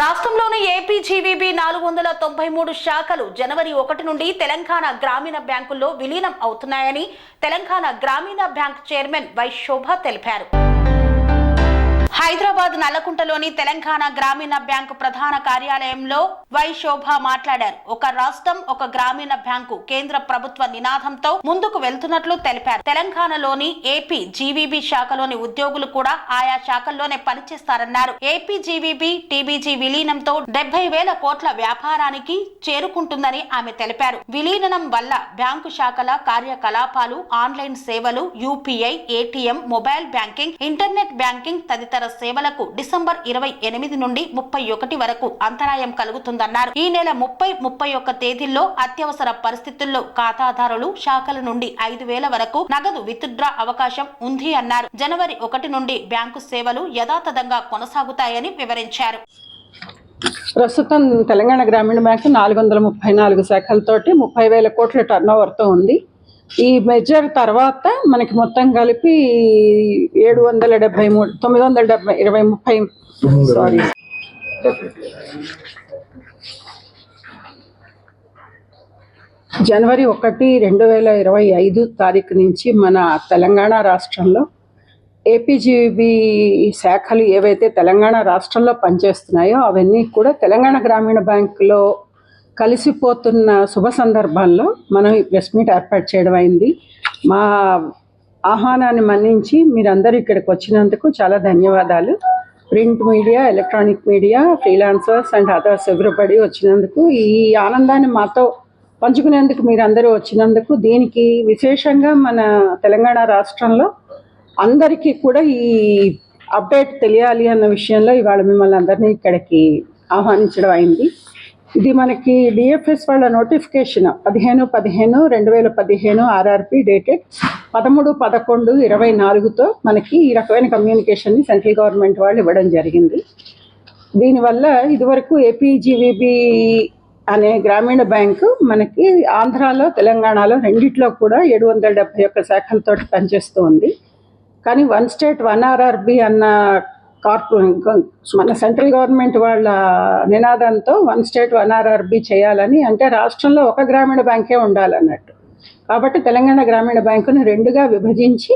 రాష్ట్రంలోని AP GVB నాలుగు వందల తొంభై మూడు శాఖలు జనవరి ఒకటి నుండి తెలంగాణ గ్రామీణ బ్యాంకుల్లో విలీనం అవుతున్నాయని తెలంగాణ గ్రామీణ బ్యాంక్ చైర్మన్ వై శోభ తెలిపారు. హైదరాబాద్ నల్లకుంటలోని తెలంగాణ గ్రామీణ బ్యాంకు ప్రధాన కార్యాలయంలో వై శోభ మాట్లాడారు. ఒక రాష్ట్రం ఒక గ్రామీణ బ్యాంకు కేంద్ర ప్రభుత్వ నినాదంతో ముందుకు వెళ్తున్నట్లు తెలిపారు. తెలంగాణలోని ఏపీ జీవీబీ శాఖలోని ఉద్యోగులు కూడా ఆయా శాఖల్లోనే పనిచేస్తారన్నారు. ఏపీ జీవీబీ టీబీజీ విలీనంతో డెబ్బై వేల కోట్ల వ్యాపారానికి చేరుకుంటుందని ఆమె తెలిపారు. విలీనం వల్ల బ్యాంకు శాఖల కార్యకలాపాలు ఆన్లైన్ సేవలు UPI ATM mobile banking internet banking తదితర సేవలకు డిసెంబర్ ఇరవై ఎనిమిది నుండి ముప్పై ఒకటి వరకు అంతరాయం కలుగుతుందన్నారు. ఈ నెల ముప్పై ముప్పై ఒక్క తేదీల్లో అత్యవసర పరిస్థితుల్లో ఖాతాదారులు శాఖల నుండి ఐదు వేల వరకు నగదు విత్డ్రా అవకాశం ఉంది అన్నారు. జనవరి ఒకటి నుండి బ్యాంకు సేవలు యథాతథంగా కొనసాగుతాయని వివరించారు. ప్రస్తుతం తెలంగాణ గ్రామీణ బ్యాంకు నాలుగు వందల ముప్పై నాలుగు శాఖలతోటి ముప్పై వేల కోట్ల టర్న్ ఓవర్తో ఉంది. ఈ మెజర్ తర్వాత మనకి మొత్తం కలిపి ఏడు వందల డెబ్బై మూడు తొమ్మిది వందల డెబ్బై ఇరవై ముప్పై సారీ జనవరి ఒకటి రెండు వేల ఇరవై ఐదు తారీఖు నుంచి మన తెలంగాణ రాష్ట్రంలో ఏపీజీబీ శాఖలు ఏవైతే తెలంగాణ రాష్ట్రంలో పనిచేస్తున్నాయో అవన్నీ కూడా తెలంగాణ గ్రామీణ బ్యాంకులో కలిసిపోతున్న శుభ సందర్భాల్లో మనం ప్రెస్ మీట్ ఏర్పాటు చేయడం అయింది. మా ఆహ్వానాన్ని మన్నించి మీరందరూ ఇక్కడికి వచ్చినందుకు చాలా ధన్యవాదాలు. Print media electronic media freelancers and others everybody వచ్చినందుకు ఈ ఆనందాన్ని మాతో పంచుకునేందుకు మీరందరూ వచ్చినందుకు దీనికి విశేషంగా మన తెలంగాణ రాష్ట్రంలో అందరికీ కూడా ఈ అప్డేట్ తెలియాలి అన్న విషయంలో ఇవాళ మిమ్మల్ని అందరినీ ఇక్కడికి ఆహ్వానించడం అయింది. ఇది మనకి డిఎఫ్ఎస్ వాళ్ళ నోటిఫికేషన్ పదిహేను పదిహేను రెండు వేల పదిహేను ఆర్ఆర్పి డేటెడ్ పదమూడు పదకొండు ఇరవై నాలుగుతో మనకి ఈ రకమైన కమ్యూనికేషన్ని సెంట్రల్ గవర్నమెంట్ వాళ్ళు ఇవ్వడం జరిగింది. దీనివల్ల ఇదివరకు ఏపీజీవీబీ అనే గ్రామీణ బ్యాంకు మనకి ఆంధ్రాలో తెలంగాణలో రెండిట్లో కూడా ఏడు వందల డెబ్బై ఒక్క శాఖలతో పనిచేస్తూ ఉంది. కానీ వన్ స్టేట్ వన్ ఆర్ఆర్బి అన్న కార్పొ మన సెంట్రల్ గవర్నమెంట్ వాళ్ళ నినాదంతో వన్ స్టేట్ వన్ ఆర్ఆర్బి చేయాలని అంటే రాష్ట్రంలో ఒక గ్రామీణ బ్యాంకే ఉండాలన్నట్టు. కాబట్టి తెలంగాణ గ్రామీణ బ్యాంకును రెండుగా విభజించి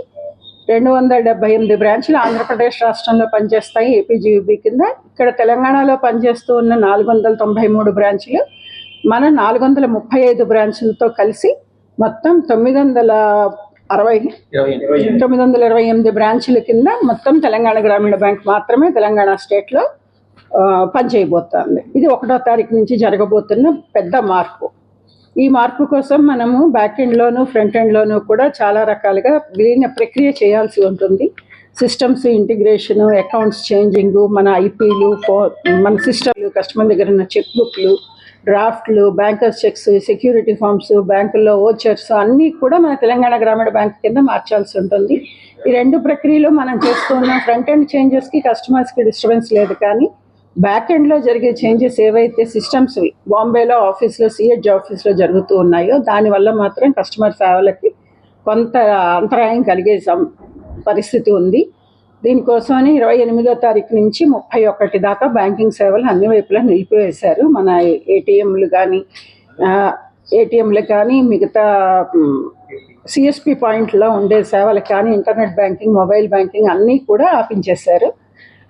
రెండు వందల డెబ్బై ఎనిమిది బ్రాంచ్లు ఆంధ్రప్రదేశ్ రాష్ట్రంలో పనిచేస్తాయి ఏపీజీబీ కింద. ఇక్కడ తెలంగాణలో పనిచేస్తూ ఉన్న నాలుగు వందల తొంభై మూడు బ్రాంచ్లు మన నాలుగు వందల ముప్పై ఐదు బ్రాంచ్లతో కలిసి మొత్తం తొమ్మిది వందల అరవై తొమ్మిది వందల ఇరవై ఎనిమిది బ్రాంచ్ల కింద మొత్తం తెలంగాణ గ్రామీణ బ్యాంక్ మాత్రమే తెలంగాణ స్టేట్లో పనిచేయబోతోంది. ఇది ఒకటో తారీఖు నుంచి జరగబోతున్న పెద్ద మార్పు. ఈ మార్పు కోసం మనము బ్యాక్ ఎండ్లోను ఫ్రంట్ ఎండ్లోను కూడా చాలా రకాలుగా విలీన ప్రక్రియ చేయాల్సి ఉంటుంది. సిస్టమ్స్ ఇంటిగ్రేషను అకౌంట్స్ చేంజింగ్ మన ఐపీలు ఫో మన సిస్టమ్లు కస్టమర్ దగ్గర ఉన్న చెక్ బుక్లు డ్రాఫ్ట్లు బ్యాంకర్స్ చెక్స్ సెక్యూరిటీ ఫామ్స్ బ్యాంకుల్లో ఓచర్స్ అన్నీ కూడా మన తెలంగాణ గ్రామీణ బ్యాంక్ కింద మార్చాల్సి ఉంటుంది. ఈ రెండు ప్రక్రియలు మనం చేస్తున్న ఫ్రంట్ ఎండ్ చేంజెస్కి కస్టమర్స్కి డిస్టర్బెన్స్ లేదు కానీ బ్యాక్ ఎండ్లో జరిగే చేంజెస్ ఏవైతే సిస్టమ్స్ బాంబేలో ఆఫీస్లో సిహెచ్ ఆఫీస్లో జరుగుతూ ఉన్నాయో దానివల్ల మాత్రం కస్టమర్ సేవలకి కొంత అంతరాయం కలిగే సం- పరిస్థితి ఉంది. దీనికోసమని ఇరవై ఎనిమిదో తారీఖు నుంచి ముప్పై ఒకటి దాకా బ్యాంకింగ్ సేవలు అన్ని వైపులా నిలిపివేశారు. మన ఏటీఎంలు కానీ ఏటీఎంలు కానీ మిగతా సిఎస్పి పాయింట్లో ఉండే సేవలు కానీ ఇంటర్నెట్ బ్యాంకింగ్ మొబైల్ బ్యాంకింగ్ అన్నీ కూడా ఆపించేశారు.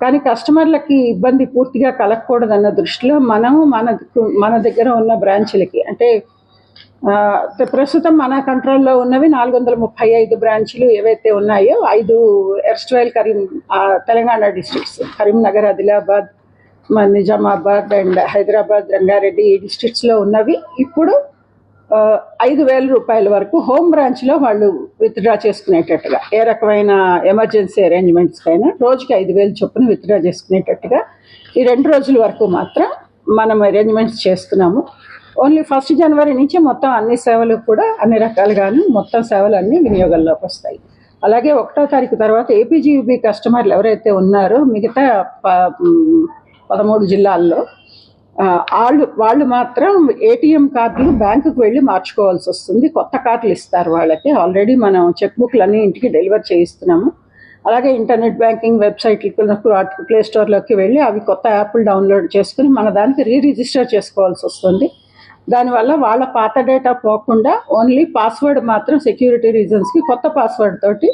కానీ కస్టమర్లకి ఇబ్బంది పూర్తిగా కలగకూడదన్న దృష్టిలో మనం మన మన దగ్గర ఉన్న బ్రాంచ్లకి అంటే ప్రస్తుతం మన కంట్రోల్లో ఉన్నవి నాలుగు వందల ముప్పై ఐదు బ్రాంచ్లు ఏవైతే ఉన్నాయో ఐదు erstwhile Karim Telangana districts. Karimnagar Adilabad Nizamabad and Hyderabad Rangareddy ఈ డిస్ట్రిక్ట్స్లో ఉన్నవి. ఇప్పుడు ఐదు వేల రూపాయల వరకు హోమ్ బ్రాంచ్లో వాళ్ళు విత్డ్రా చేసుకునేటట్టుగా ఏ రకమైన ఎమర్జెన్సీ అరేంజ్మెంట్స్కైనా రోజుకి ఐదు వేలు చొప్పున విత్డ్రా చేసుకునేటట్టుగా ఈ రెండు రోజుల వరకు మాత్రం మనం అరేంజ్మెంట్స్ చేస్తున్నాము. ఓన్లీ ఫస్ట్ జనవరి నుంచి మొత్తం అన్ని సేవలు కూడా అన్ని రకాలుగాను మొత్తం సేవలు అన్నీ వినియోగంలోకి వస్తాయి. అలాగే ఒకటో తారీఖు తర్వాత ఏపీజీబీ కస్టమర్లు ఎవరైతే ఉన్నారో మిగతా ప- పదమూడు జిల్లాల్లో వాళ్ళు వాళ్ళు మాత్రం ఏటీఎం కార్డులు బ్యాంకుకు వెళ్ళి మార్చుకోవాల్సి వస్తుంది. కొత్త కార్డులు ఇస్తారు వాళ్ళకి. ఆల్రెడీ మనం చెక్ బుక్లు అన్నీ ఇంటికి డెలివర్ చేయిస్తున్నాము. అలాగే ఇంటర్నెట్ బ్యాంకింగ్ వెబ్సైట్లకు ప్లే స్టోర్లోకి వెళ్ళి అవి కొత్త యాప్లు డౌన్లోడ్ చేసుకుని మన దానికి రీ రిజిస్టర్ చేసుకోవాల్సి వస్తుంది. దానివల్ల వాళ్ళ పాత డేటా పోకుండా ఓన్లీ పాస్వర్డ్ మాత్రం సెక్యూరిటీ రీజన్స్కి కొత్త పాస్వర్డ్ తోటి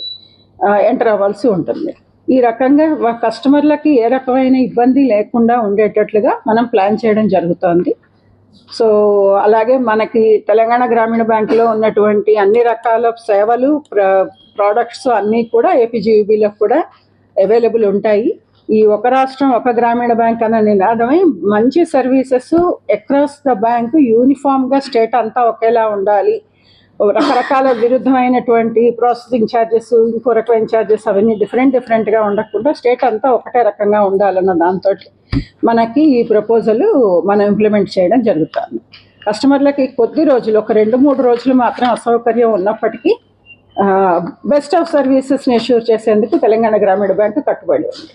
ఎంటర్ అవ్వాల్సి ఉంటుంది. ఈ రకంగా కస్టమర్లకి ఏ రకమైన ఇబ్బంది లేకుండా ఉండేటట్లుగా మనం ప్లాన్ చేయడం జరుగుతోంది. సో అలాగే మనకి తెలంగాణ గ్రామీణ బ్యాంకులో ఉన్నటువంటి అన్ని రకాల సేవలు ప్ర ప్రోడక్ట్స్ అన్నీ కూడా ఏపీజీబీలో కూడా అవైలబుల్ ఉంటాయి. ఈ ఒక రాష్ట్రం ఒక గ్రామీణ బ్యాంక్ అన్న నినాదమై మంచి సర్వీసెస్ అక్రాస్ ద బ్యాంక్ యూనిఫామ్గా స్టేట్ అంతా ఒకేలా ఉండాలి. రకరకాల విరుద్ధమైనటువంటి ప్రాసెసింగ్ ఛార్జెస్ ఇంకో రకమైన ఛార్జెస్ అవన్నీ డిఫరెంట్ డిఫరెంట్గా ఉండకుండా స్టేట్ అంతా ఒకటే రకంగా ఉండాలన్న దాంతో మనకి ఈ ప్రపోజల్ మనం ఇంప్లిమెంట్ చేయడం జరుగుతుంది. కస్టమర్లకి కొద్ది రోజులు ఒక రెండు మూడు రోజులు మాత్రం అసౌకర్యం ఉన్నప్పటికీ బెస్ట్ ఆఫ్ సర్వీసెస్ని అష్యూర్ చేసేందుకు తెలంగాణ గ్రామీణ బ్యాంకు కట్టుబడి ఉంది.